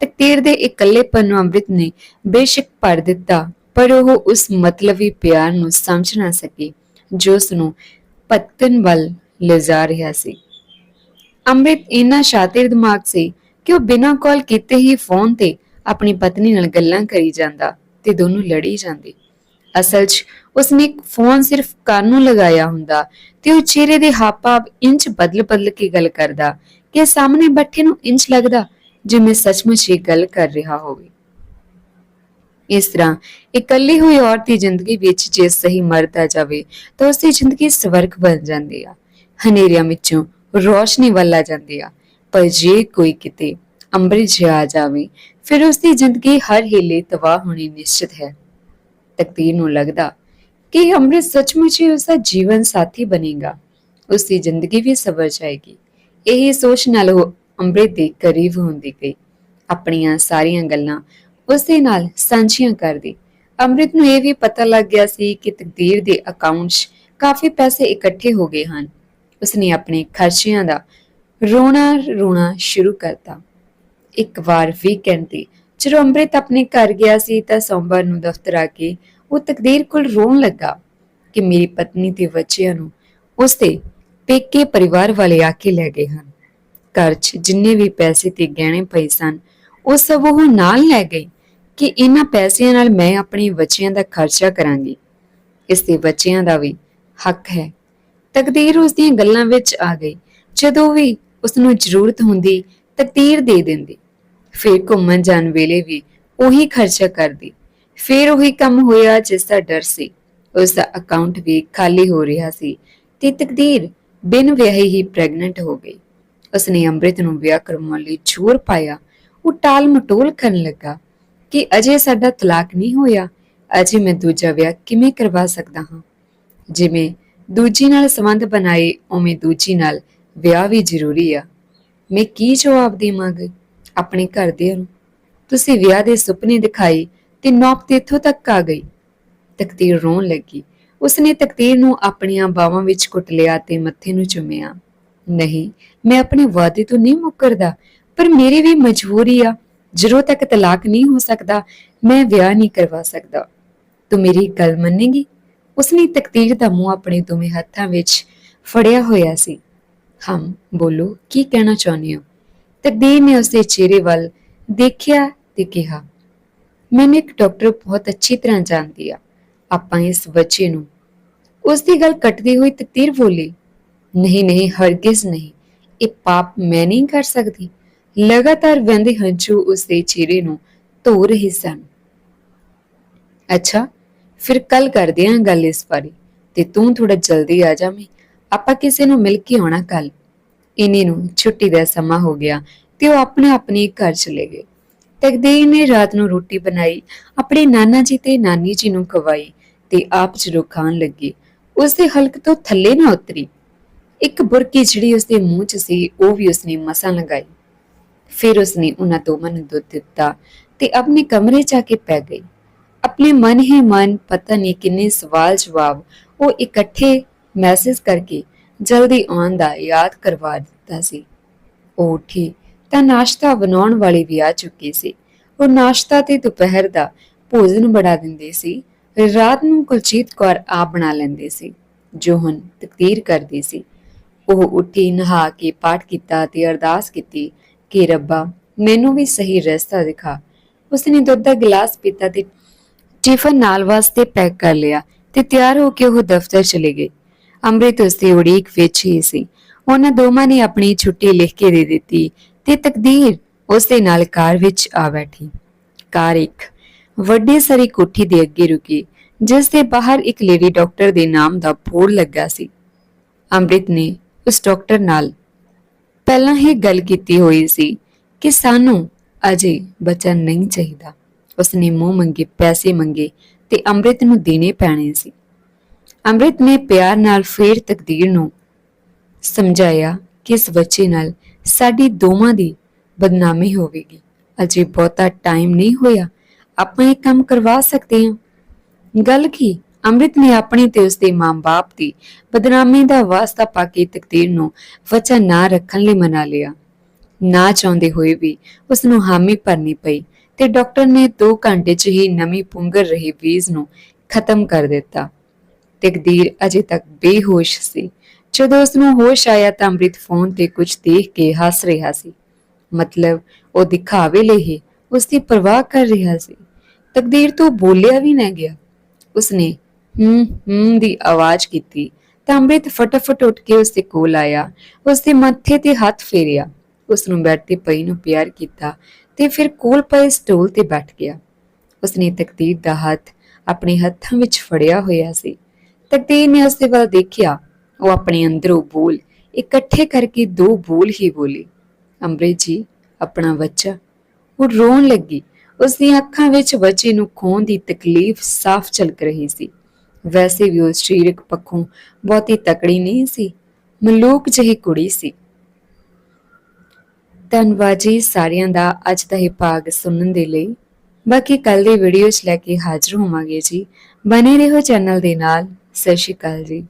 ਤਕਦੀਰ ਦੇ ਇਕੱਲੇਪਨ ਨੂੰ ਅੰਮ੍ਰਿਤ ਨੇ ਬੇਸ਼ੱਕ ਭਰ ਦਿੱਤਾ, ਪਰ ਉਹ ਉਸ ਮਤਲਬੀ ਪਿਆਰ ਨੂੰ ਸਮਝ ਨਾ ਸਕੀ। ਜੋ ਉਸ ਨੂੰ ਪਤਨ ਵੱਲ ਲਿਜਾ ਰਿਹਾ ਸੀ। ਅੰਮ੍ਰਿਤ ਇੰਨਾ ਸ਼ਾਤਿਰ ਦਿਮਾਗ ਸੀ ਕਿ ਉਹ ਬਿਨਾਂ ਕਾਲ ਕੀਤੇ ਹੀ ਫੋਨ ਤੇ ਆਪਣੀ ਪਤਨੀ ਨਾਲ ਗੱਲਾਂ ਕਰੀ ਜਾਂਦਾ ਤੇ ਦੋਨੋਂ ਲੜੀ ਜਾਂਦੇ। ਅਸਲ 'ਚ ਉਸਨੇ ਫੋਨ ਸਿਰਫ ਕੰਨ ਨੂੰ ਲਗਾਇਆ ਹੁੰਦਾ ਤੇ ਉਹ ਚਿਹਰੇ ਦੇ ਹਾਵ ਇੰਚ ਬਦਲ-ਬਦਲ ਕੇ ਗੱਲ ਕਰਦਾ ਕਿ ਸਾਹਮਣੇ ਬੈਠੇ ਨੂੰ ਇੰਚ ਲੱਗਦਾ ਜਿਵੇਂ ਸੱਚਮੁੱਚ ਹੀ ਗੱਲ ਕਰ ਰਿਹਾ ਹੋਵੇ। ਇਸ ਤਰ੍ਹਾਂ, ਇਕੱਲੀ ਹੋਈ ਔਰਤ ਦੀ ਜ਼ਿੰਦਗੀ ਵਿੱਚ ਜੇ ਸਹੀ ਮਰਦ ਆ ਜਾਵੇ, ਤਾਂ ਉਸ ਦੀ ਜ਼ਿੰਦਗੀ ਸਵਰਗ ਬਣ ਜਾਂਦੀ ਆ। ਹਨੇਰਿਆਂ ਵਿੱਚੋਂ ਰੋਸ਼ਨੀ ਵੱਲ ਆ ਜਾਂਦੀ ਆ। ਪਰ ਜੇ ਕੋਈ ਕਿਤੇ ਅੰਮ੍ਰਿਤ ਆ ਜਾਵੇ, ਫਿਰ ਉਸ ਦੀ ਜ਼ਿੰਦਗੀ ਹਰ ਹੀਲੇ ਤਬਾਹ ਹੋਣੀ ਨਿਸ਼ਚਿਤ ਹੈ। ਤਕਦੀਰ ਨੂੰ ਲੱਗਦਾ ਕਿ ਅੰਮ੍ਰਿਤ ਸੱਚਮੁੱਚ ਹੀ ਉਸ ਦਾ ਜੀਵਨ ਸਾਥੀ ਬਣੇਗਾ। ਉਸ ਦੀ ਜ਼ਿੰਦਗੀ ਵੀ ਸਬਰ ਜਾਏਗੀ। ਇਹ ਸੋਚ ਨਾਲ ਉਹ ਅੰਮ੍ਰਿਤ ਦੇ ਕਰੀਬ ਹੁੰਦੀ ਗਈ। ਆਪਣੀਆਂ ਸਾਰੀਆਂ ਗੱਲਾਂ ਉਸ ਦੇ ਨਾਲ ਸਾਂਝੀਆਂ ਕਰਦੀ। ਅੰਮ੍ਰਿਤ ਨੂੰ ਇਹ ਵੀ ਪਤਾ ਲੱਗ ਗਿਆ ਸੀ ਕਿ ਤਕਦੀਰ ਦੇ ਅਕਾਊਂਟ 'ਚ ਕਾਫੀ ਪੈਸੇ ਇਕੱਠੇ ਹੋ ਗਏ ਹਨ। ਉਸਨੇ ਆਪਣੇ ਖਰਚਿਆਂ ਦਾ ਰੋਣਾ ਰੋਣਾ ਸ਼ੁਰੂ ਕਰਤਾ। ਇੱਕ ਵਾਰ ਵੀਕਐਂਡ ਤੇ ਜਦੋਂ ਅੰਮ੍ਰਿਤ ਆਪਣੇ ਘਰ ਗਿਆ ਸੀ ਤਾਂ ਸੋਮਵਾਰ ਨੂੰ ਦਫ਼ਤਰ ਆ ਕੇ ਉਹ ਤਕਦੀਰ ਕੋਲ ਰੋਣ ਲੱਗਾ ਕਿ ਮੇਰੀ ਪਤਨੀ ਤੇ ਬੱਚਿਆਂ ਨੂੰ ਉਸਦੇ ਪੇਕੇ ਪਰਿਵਾਰ ਵਾਲੇ ਆ ਕੇ ਲੈ ਗਏ ਹਨ। ਘਰ 'ਚ ਜਿੰਨੇ ਵੀ ਪੈਸੇ ਤੇ ਗਹਿਣੇ ਪਏ ਸਨ, ਉਹ ਸਭ ਉਹ ਨਾਲ ਲੈ ਗਈ ਕਿ ਇਹਨਾਂ ਪੈਸਿਆਂ ਨਾਲ ਮੈਂ ਆਪਣੇ ਬੱਚਿਆਂ ਦਾ ਖਰਚਾ ਕਰਾਂਗੀ। ਇਸ ਦੇ ਬੱਚਿਆਂ ਦਾ ਵੀ ਹੱਕ ਹੈ। ਤਕਦੀਰ ਉਸ ਦੀਆਂ ਗੱਲਾਂ ਵਿੱਚ ਆ ਗਈ। ਜਦੋਂ ਵੀ ਉਸ ਨੂੰ ਜ਼ਰੂਰਤ ਹੁੰਦੀ, ਤਕਦੀਰ ਦੇ ਦਿੰਦੀ। ਫਿਰ ਘੁੰਮਣ ਜਾਣ ਵੇਲੇ ਵੀ ਉਹੀ ਖਰਚਾ ਕਰਦੀ। ਫਿਰ ਉਹੀ ਕੰਮ ਹੋਇਆ ਜਿਸ ਦਾ ਡਰ ਸੀ। ਉਸ ਦਾ ਅਕਾਊਂਟ ਵੀ ਖਾਲੀ ਹੋ ਰਿਹਾ ਸੀ ਤੇ ਤਕਦੀਰ ਬਿਨ ਵਿਆਹੀ ਹੀ ਪ੍ਰੈਗਨੈਂਟ ਹੋ ਗਈ। ਉਸਨੇ ਅੰਮ੍ਰਿਤ ਨੂੰ ਵਿਆਹ ਕਰਵਾਉਣ ਲਈ ਜ਼ੋਰ ਪਾਇਆ। ਉਹ ਟਾਲ ਮਟੋਲ ਕਰਨ ਲੱਗਾ। ਕਿ ਅਜੇ ਸਾਡਾ ਤਲਾਕ ਨਹੀਂ ਹੋਇਆ, ਅਜੇ ਮੈਂ ਦੂਜਾ ਵਿਆਹ ਕਿਵੇਂ ਕਰਵਾ ਸਕਦਾ ਹਾਂ? ਜਿਵੇਂ ਦੂਜੀ ਨਾਲ ਸੰਬੰਧ ਬਣਾਏ, ਉਵੇਂ ਦੂਜੀ ਨਾਲ ਵਿਆਹ ਵੀ ਜ਼ਰੂਰੀ ਆ। ਮੈਂ ਕੀ ਜਵਾਬ ਦੇਵਾਂਗੀ ਆਪਣੇ ਘਰਦਿਆਂ ਨੂੰ? ਤੁਸੀਂ ਵਿਆਹ ਦੇ ਸੁਪਨੇ ਦਿਖਾਏ ਤੇ ਨੌਬ ਤੇ ਇੱਥੋਂ ਤੱਕ ਆ ਗਈ। ਤਕਦੀਰ ਰੋਣ ਲੱਗੀ। ਉਸਨੇ ਤਕਦੀਰ ਨੂੰ ਆਪਣੀਆਂ ਬਾਹਾਂ ਵਿੱਚ ਕੁੱਟ ਲਿਆ ਤੇ ਮੱਥੇ ਨੂੰ ਚੁੰਮਿਆ। ਨਹੀਂ, ਮੈਂ ਆਪਣੇ ਵਾਅਦੇ ਤੋਂ ਨਹੀਂ ਮੁੱਕਰਦਾ, ਪਰ ਮੇਰੀ ਵੀ ਮਜਬੂਰੀ ਆ। ਜਦੋਂ ਤੱਕ ਤਲਾਕ ਨਹੀਂ ਹੋ ਸਕਦਾ, ਮੈਂ ਵਿਆਹ ਨਹੀਂ ਕਰਵਾ ਸਕਦਾ। ਤੂੰ ਮੇਰੀ ਗੱਲ ਮੰਨੇਗੀ? ਉਸਨੇ ਤਕਦੀਰ ਦਾ ਮੂੰਹ ਆਪਣੇ ਦੋਵੇਂ ਹੱਥਾਂ ਵਿੱਚ ਫੜਿਆ ਹੋਇਆ ਸੀ। ਹਮ, ਬੋਲੋ, ਕੀ ਕਹਿਣਾ ਚਾਹੁੰਦੇ ਹੋ? ਤਕਦੀਰ ਨੇ ਉਸਦੇ ਚਿਹਰੇ ਵੱਲ ਦੇਖਿਆ ਤੇ ਕਿਹਾ, ਮੈਨੂੰ ਇੱਕ ਡਾਕਟਰ ਬਹੁਤ ਅੱਛੀ ਤਰ੍ਹਾਂ ਜਾਣਦੀ ਆ। ਆਪਾਂ ਇਸ ਬੱਚੇ ਨੂੰ ਉਸ ਦੀ ਗੱਲ ਕੱਟਦੀ ਹੋਈ ਤਕਦੀਰ ਬੋਲੀ, ਨਹੀਂ ਨਹੀਂ, ਹਰਗਿਜ਼ ਨਹੀਂ। ਇਹ ਪਾਪ ਮੈਂ ਨਹੀਂ ਕਰ ਸਕਦੀ। ਲਗਾਤਾਰ ਵਹਿੰਦੇ ਹੰਝੂ ਉਸ ਦੇ ਚਿਹਰੇ ਨੂੰ ਧੋ ਰਹੇ ਸਨ। ਅੱਛਾ, ਫਿਰ ਕੱਲ ਕਰਦੇ ਆਂ ਗੱਲ ਇਸ ਬਾਰੇ ਤੇ ਤੂੰ ਥੋੜਾ ਜਲਦੀ ਆ ਜਾਵੇਂ ਆਪਾਂ ਕਿਸੇ ਨੂੰ ਮਿਲ ਕੇ ਆਉਣਾ ਕੱਲ ਇਨੀ ਨੂੰ ਛੁੱਟੀ ਦਾ ਸਮਾਂ ਹੋ ਗਿਆ ਤੇ ਉਹ ਆਪਣੇ ਆਪਣੇ ਘਰ ਚਲੇ ਗਏ। ਤਕਦੀਰ ਨੇ ਰਾਤ ਨੂੰ ਰੋਟੀ ਬਣਾਈ, ਆਪਣੇ ਨਾਨਾ ਜੀ ਤੇ ਨਾਨੀ ਜੀ ਨੂੰ ਖਵਾਈ ਤੇ ਆਪ ਜਦੋਂ ਖਾਣ ਲੱਗੀ। ਉਸ ਦੇ ਹਲਕ ਤੋਂ ਥੱਲੇ ਨਾ ਉਤਰੀ। ਇੱਕ ਬੁਰਕੀ ਜਿਹੜੀ ਉਸ ਦੇ ਮੂੰਹ 'ਚ ਸੀ, ਉਹ ਵੀ ਉਸਨੇ ਮਸਾਂ ਲਗਾਈ। ਫਿਰ ਉਸਨੇ ਉਹਨਾਂ ਦੋਵਾਂ ਨੂੰ ਦੁੱਧ ਦਿੱਤਾ ਤੇ ਆਪਣੇ ਕਮਰੇ 'ਚ ਆ ਕੇ ਪੈ ਗਈ ਆਪਣੇ ਮਨ ਹੀ ਮਨ ਪਤਾ ਨਹੀਂ ਕਿੰਨੇ ਸਵਾਲ ਜਵਾਬ ਉਹ ਇਕੱਠੇ ਮੈਸੇਜ ਕਰਕੇ ਜਲਦੀ ਆਉਣ ਦਾ ਯਾਦ ਕਰਵਾ ਦਿੱਤਾ ਸੀ ਉਹ ਉੱਠੀ ਤਾਂ ਨਾਸ਼ਤਾ ਬਣਾਉਣ ਵਾਲੀ ਵੀ ਆ ਚੁੱਕੀ ਸੀ ਉਹ ਨਾਸ਼ਤਾ ਤੇ ਦੁਪਹਿਰ ਦਾ ਭੋਜਨ ਬਣਾ ਦਿੰਦੇ ਸੀ ਰਾਤ ਨੂੰ ਕੁਲਜੀਤ ਕੌਰ ਆਪ ਬਣਾ ਲੈਂਦੇ ਸੀ ਜੋ ਹੁਣ ਤਕਦੀਰ ਕਰਦੀ ਸੀ ਉਹ ਉੱਠੀ ਨਹਾ ਕੇ ਪਾਠ ਕੀਤਾ ਤੇ ਅਰਦਾਸ ਕੀਤੀ ਕਿ ਰੱਬਾ, ਮੈਨੂੰ ਵੀ ਸਹੀ ਰਸਤਾ ਦਿਖਾ। ਉਸਨੇ ਦੁੱਧ ਦਾ ਗਲਾਸ ਪੀਤਾ ਤੇ ਟਿਫਨ ਨਾਲ ਵਾਸਤੇ ਪੈਕ ਕਰ ਲਿਆ ਤੇ ਤਿਆਰ ਹੋ ਕੇ ਉਹ ਦਫ਼ਤਰ ਚਲੇ ਗਈ ਅੰਮ੍ਰਿਤ ਉਸਦੀ ਉਡੀਕ ਵਿੱਚ ਹੀ ਸੀ। ਉਹਨਾਂ ਦੋਵਾਂ ਨੇ ਆਪਣੀ ਛੁੱਟੀ ਲਿਖ ਕੇ ਦੇ ਦਿੱਤੀ ਤੇ ਤਕਦੀਰ ਉਸਦੇ ਨਾਲ ਕਾਰ ਵਿੱਚ ਆ ਬੈਠੀ। ਕਾਰ ਇੱਕ ਵੱਡੀ ਸਾਰੀ ਕੋਠੀ ਦੇ ਅੱਗੇ ਰੁਕੀ, ਜਿਸ ਦੇ ਬਾਹਰ ਇੱਕ ਲੇਡੀ ਡਾਕਟਰ ਦੇ ਨਾਮ ਦਾ ਬੋਰਡ ਲੱਗਾ ਸੀ। ਅੰਮ੍ਰਿਤ ਨੇ ਉਸ ਡਾਕਟਰ ਨਾਲ ਪਹਿਲਾਂ ਹੀ ਗੱਲ ਕੀਤੀ ਹੋਈ ਸੀ ਕਿ ਸਾਨੂੰ ਅਜੇ ਬੱਚਾ ਨਹੀਂ ਚਾਹੀਦਾ। ਉਸਨੇ ਮੂੰਹ ਮੰਗੇ, ਪੈਸੇ ਮੰਗੇ ਤੇ ਅੰਮ੍ਰਿਤ ਨੂੰ ਦੇਣੇ ਪੈਣੇ ਸੀ। ਅੰਮ੍ਰਿਤ ਨੇ ਪਿਆਰ ਨਾਲ ਫੇਰ ਤਕਦੀਰ ਨੂੰ ਸਮਝਾਇਆ ਕਿ ਇਸ ਬੱਚੇ ਨਾਲ ਸਾਡੀ ਦੋਵਾਂ ਦੀ ਬਦਨਾਮੀ ਹੋਵੇਗੀ। ਅਜੇ ਬਹੁਤਾ ਟਾਈਮ ਨਹੀਂ ਹੋਇਆ, ਆਪਾਂ ਇਹ ਕੰਮ ਕਰਵਾ ਸਕਦੇ ਹਾਂ। ਗੱਲ ਕੀ? ਅੰਮ੍ਰਿਤ ਨੇ ਆਪਣੀ ਤੇ ਉਸਦੇ ਮਾਂ-ਬਾਪ ਦੀ ਬਦਨਾਮੀ ਦਾ ਵਾਸਤਾ ਪਾ ਕੇ ਤਕਦੀਰ ਨੂੰ ਵਚਨ ਨਾ ਰੱਖਣ ਲਈ ਮਨਾ ਲਿਆ। ਨਾ ਚਾਹੁੰਦੇ ਹੋਏ ਵੀ ਉਸ ਨੂੰ ਹਾਮੀ ਭਰਨੀ ਪਈ ਤੇ ਡਾਕਟਰ ਨੇ 2 ਘੰਟੇ 'ਚ ਹੀ ਨਵੀਂ ਪੁੰਗਰ ਰਹੀ ਵੀਜ਼ ਨੂੰ ਖਤਮ ਕਰ ਦਿੱਤਾ। ਤਕਦੀਰ ਅਜੇ ਤੱਕ ਬੇਹੋਸ਼ ਸੀ। ਜਦੋਂ ਉਸ ਨੂੰ ਹੋਸ਼ ਆਇਆ ਤਾਂ ਅੰਮ੍ਰਿਤ ਫੋਨ ਤੇ ਕੁਝ ਦੇਖ ਕੇ ਹੱਸ ਰਿਹਾ ਸੀ। ਮਤਲਬ ਉਹ ਦਿਖਾਵੇ ਲਈ ਹੀ ਉਸ ਦੀ ਪਰਵਾਹ ਕਰ ਰਿਹਾ ਸੀ। ਤਕਦੀਰ ਤੋਂ ਬੋਲਿਆ ਵੀ ਨਾ ਗਿਆ। ਉਸਨੇ ਹੂੰ ਹੂੰ ਦੀ ਆਵਾਜ਼ ਕੀਤੀ। ਤਾਂ ਅੰਮ੍ਰਿਤ ਫਟਾਫਟ ਉੱਠ ਕੇ ਉਸ ਦੇ ਕੋਲ ਆਇਆ। ਉਸ ਦੇ ਮੱਥੇ ਤੇ ਹੱਥ ਫੇਰਿਆ। ਉਸ ਨੂੰ ਬੈਠ ਤੇ ਪਈ ਨੂੰ ਪਿਆਰ ਕੀਤਾ ਤੇ ਫਿਰ ਕੋਲ ਪਏ ਸਟੂਲ ਤੇ ਬੈਠ ਗਿਆ। ਉਸਨੇ ਤਕਦੀਰ ਦਾ ਹੱਥ ਆਪਣੇ ਹੱਥਾਂ ਵਿੱਚ ਫੜਿਆ ਹੋਇਆ ਸੀ। ਤਕਦੀਰ ਨੇ ਉਸ ਦੇ ਵੱਲ ਦੇਖਿਆ। ਉਹ ਆਪਣੇ ਅੰਦਰੋਂ ਬੋਲ, ਇਕੱਠੇ ਕਰਕੇ ਦੋ ਬੋਲ ਹੀ ਬੋਲੀ। ਅੰਮ੍ਰਿਤ ਜੀ, ਆਪਣਾ ਬੱਚਾ। ਉਹ ਰੋਣ ਲੱਗੀ। ਉਸ ਦੀਆਂ ਅੱਖਾਂ ਵਿੱਚ ਬੱਚੇ ਨੂੰ ਖੋਣ ਦੀ ਤਕਲੀਫ ਸਾਫ਼ ਝਲਕ ਰਹੀ ਸੀ। ਵੈਸੇ ਵੀ ਉਹ ਸਰੀਰਕ ਪੱਖੋਂ ਬਹੁਤੀ ਤਕੜੀ ਨਹੀਂ ਸੀ, ਮਲੂਕ ਜਿਹੀ ਕੁੜੀ ਸੀ। ਧੰਨਵਾਦ ਜੀ ਸਾਰਿਆਂ ਦਾ ਅੱਜ ਦਾ ਇਹ ਭਾਗ ਸੁਣਨ ਦੇ ਲਈ। ਬਾਕੀ ਕੱਲ ਦੀ ਵੀਡੀਓ 'ਚ ਲੈ ਕੇ ਹਾਜ਼ਰ ਹੋਵਾਂਗੇ ਜੀ। ਬਨੇ ਰਹੋ ਚੈਨਲ ਦੇ ਨਾਲ। ਸਤਿ ਸ਼੍ਰੀ ਅਕਾਲ ਜੀ।